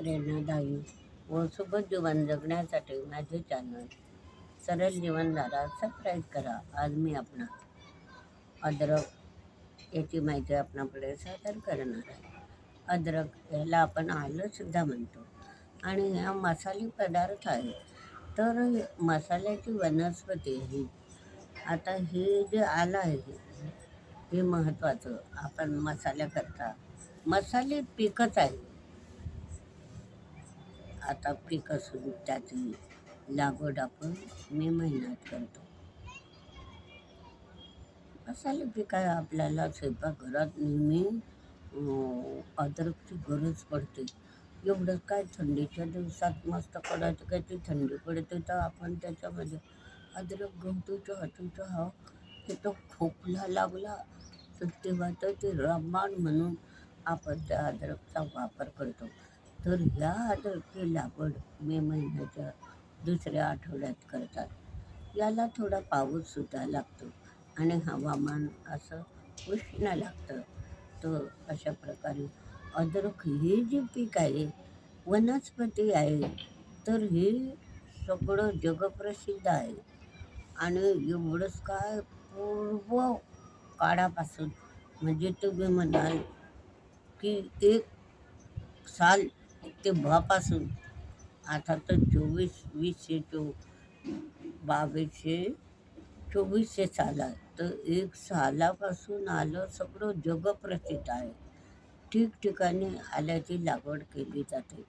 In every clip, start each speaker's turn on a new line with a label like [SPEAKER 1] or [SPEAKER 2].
[SPEAKER 1] प्रेरणादायी व सुखद जीवन जगण्यासाठी माझे चॅनल सरळ जीवनधारा सबस्क्राईब करा. आज मी आपणा अद्रक याची माहिती आपणापुढे सादर करणार आहे. अद्रक ह्याला आपण आलंसुद्धा म्हणतो. आणि हा मसाले पदार्थ आहे. तर मसाल्याची वनस्पती ही आता हे जे आलं आहे हे महत्त्वाचं. आपण मसाल्याकरता मसाले पिकच आहे. आता पीक असून त्याची लागवड आपण मे महिन्यात करतो. मसाले पीक आहे आपल्याला स्वयंपाकघरात नेहमी अद्रकची गरज पडते. एवढं काय थंडीच्या दिवसात मस्त पडायचं काय? ती थंडी पडते तर आपण त्याच्यामध्ये अद्रक गवतो चहातो चहा ते तो खोकला लागला तर तेव्हा तर ते रामबाण म्हणून आपण त्या अद्रकचा वापर करतो. तर ह्या अद्रकची लागवड मे महिन्याच्या दुसऱ्या आठवड्यात करतात. याला थोडा पाऊससुद्धा लागतो आणि हवामान असं उष्ण लागतं. तर अशा प्रकारे अद्रक हे जे पीक आहे वनस्पती आहे तर हे सगळं जगप्रसिद्ध आहे. आणि एवढंच काय पूर्व काळापासून म्हणजे तुम्ही म्हणाल की एक साल ते भापासून आता तर चोवीस वीसशे चो बावीसशे चोवीसशे साला तर एक सालापासून आलं सगळं जगप्रसिद्ध आहे. ठिकठिकाणी आल्याची लागवड केली जाते.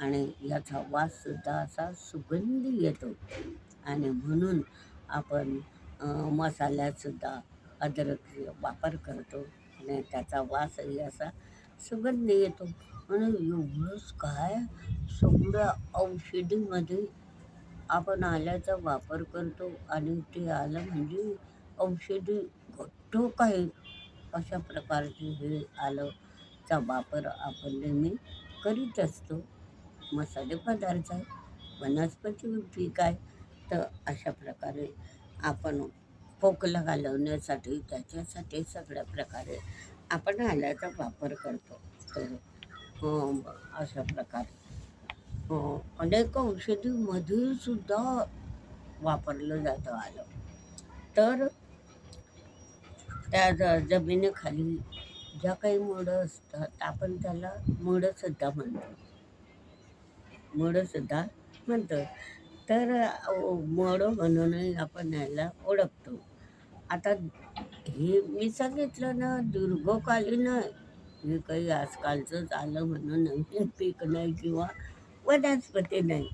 [SPEAKER 1] आणि याचा वाससुद्धा असा सुगंधी येतो. आणि म्हणून आपण मसाल्यातसुद्धा अद्रक वापर करतो. आणि त्याचा वासही असा सुगंध येतो म्हणून एवढंच काय? सगळ्या औषधीमध्ये आपण आल्याचा वापर करतो आणि ते आलं म्हणजे औषधी घट्ट काही अशा प्रकारचे हे आलंचा वापर आपण नेहमी करीत असतो. मसाले पदार्थ आहे वनस्पती पीक आहे तर अशा प्रकारे आपण खोकला घालवण्यासाठी त्याच्यासाठी सगळ्या प्रकारे आपण आल्याचा वापर करतो. तर अशा प्रकारे. अनेक औषधीमध्ये सुद्धा वापरलं जातं आलं. तर त्या ज जमिनीखाली ज्या काही मुळं असतात आपण त्याला मुळंसुद्धा म्हणतो. मुळंसुद्धा म्हणतो. तर मोडं मुळं म्हणूनही आपण याला ओळखतो. आता हे मी सांगितलं ना दीर्घकालीन हे काही आजकालचं आलं म्हणून नवीन पीक नाही किंवा वनस्पती नाही.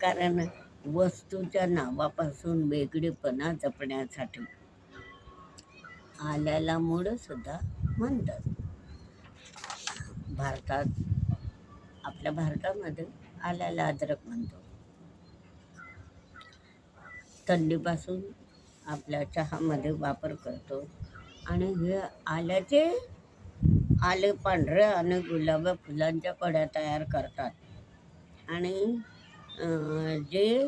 [SPEAKER 1] कारण वस्तूच्या नावापासून वेगळेपणा जपण्यासाठी आल्याला मुळंसुद्धा म्हणतात. भारतात आपल्या भारतामध्ये आल्याला अद्रक म्हणतो. थंडीपासून आपल्या चहामध्ये वापर करतो. आणि हे आल्याचे आले पांढऱ्या आणि गुलाब फुलांच्या कड्या तयार करतात. आणि जे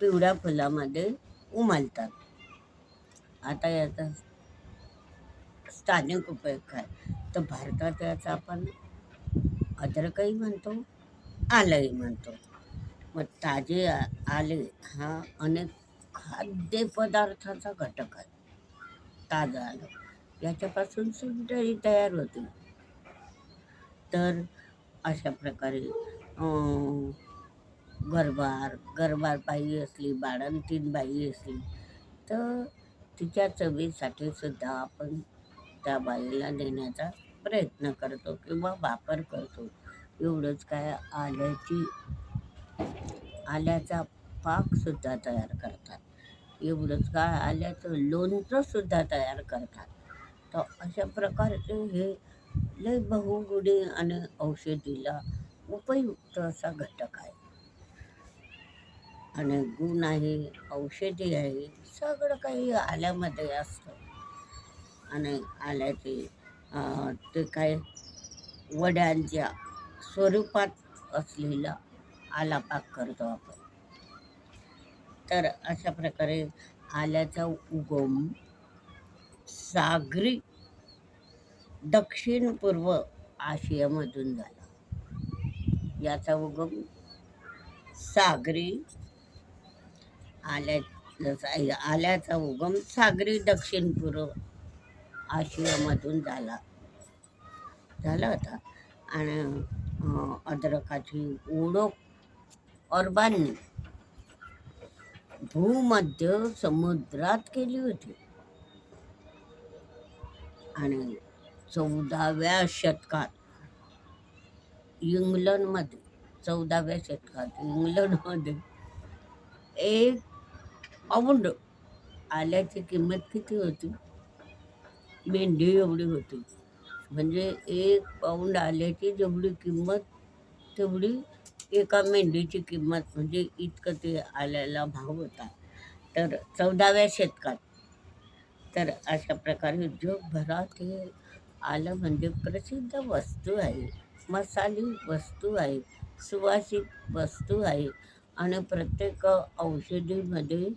[SPEAKER 1] पिवळ्या फुलामध्ये उमालतात. आता याचा स्थानिक उपयोग काय? तर भारतात याचा आपण अद्रकही म्हणतो आलंही म्हणतो. मग ताजे आ- आले हा अनेक खाद्यपदार्थाचा घटक आहे. ताजं आलं. याच्यापासून सुंदरी तयार होते. तर अशा प्रकारे गरबार गरबार बाई असली बाळंतीन बाई असली तर तिच्या चवीसाठी सुद्धा आपण त्या बाईला देण्याचा प्रयत्न करतो किंवा वापर करतो. एवढंच काय आल्याची आल्याचा पाकसुद्धा तयार करतात. एवढंच काय आल्याचं लोणचंसुद्धा तयार करतात. तर अशा प्रकारचे हे लय बहुगुणी आणि औषधीला उपयुक्त असा घटक आहे. आणि गुण आहे औषधी आहे सगळं काही आल्यामध्ये असतं. आणि आल्याचे ते काय वड्यांच्या स्वरूपात असलेला आलापाक करतो आपण. तर अशा प्रकारे आल्याचा उगम सागरी दक्षिण पूर्व आशियामधून झाला. याचा उगम सागरी आल्या आल्याचा उगम सागरी दक्षिण पूर्व आशियामधून झाला. झाला होता. आणि अद्रकाची ओळख ऑर्बानने भूमध्य समुद्रात केली होती. आणि चौदाव्या शतकात इंग्लंडमध्ये चौदाव्या शतकात इंग्लंडमध्ये एक पाऊंड आल्याची किंमत किती होती? मेंढी एवढी होती. म्हणजे एक पाऊंड आल्याची जेवढी किंमत तेवढी एका मेंढीची किंमत म्हणजे इतकं ते आल्याला भाव होता तर चौदाव्या शतकात तर अशा प्रकारे जगभरात हे आलं म्हणजे प्रसिद्ध वस्तू आहे. मसाली वस्तू आहे सुवासिक वस्तू आहे आणि प्रत्येक औषधीमध्ये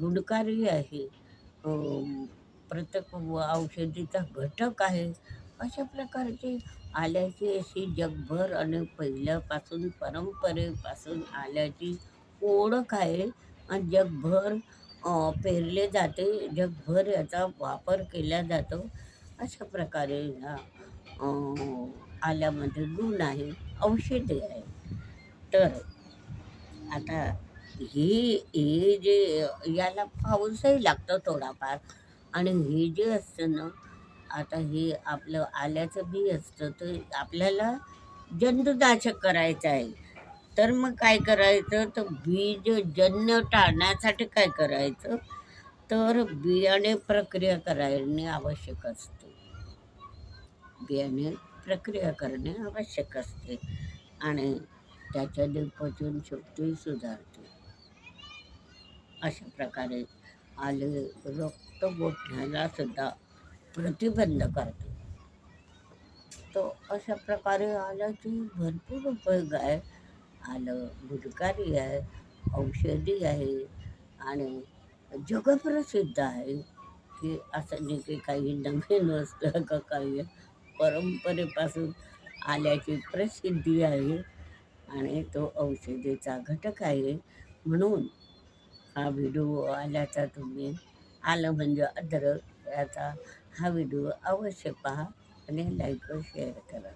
[SPEAKER 1] गुणकारी आहे. प्रत्येक व- औषधीचा घटक आहे. अशा प्रकारचे आल्याची अशी जगभर आणि पहिल्यापासून परंपरेपासून आल्याची ओळख आहे. आणि जगभर पेरले जाते. जगभर याचा वापर केला जातो. अशा प्रकारे ह्या आल्यामध्ये गुण आहे औषधे आहे. तर आता हे हे जे याला पाऊसही लागतो थोडाफार. आणि हे जे असतं ना आता हे आपलं आल्याचं बी असतं तर आपल्याला जंतुनाशक करायचं आहे. तर मग काय करायचं? तर बीज जन्य टाळण्यासाठी काय करायचं? तर बियाणे प्रक्रिया करणे आवश्यक असते. बियाणे प्रक्रिया करणे आवश्यक असते आणि त्याच्याने पचन शक्ती सुधारते. अशा प्रकारे आले रक्त गोठण्याला सुद्धा प्रतिबंध करते. तो अशा प्रकारे आल्याची भरपूर उपयोग आहे. आलं गुणकारी आहे औषधी आहे आणि जगप्रसिद्ध आहे की असं नाही की काही नवीन वस्तू आहे का काही परंपरेपासून आल्याची प्रसिद्धी आहे आणि तो औषधीचा घटक आहे. म्हणून हा व्हिडिओ आल्याचा तुम्ही आलं म्हणजे अद्रक याचा हा व्हिडिओ अवश्य पहा आणि लाईक व शेअर करा.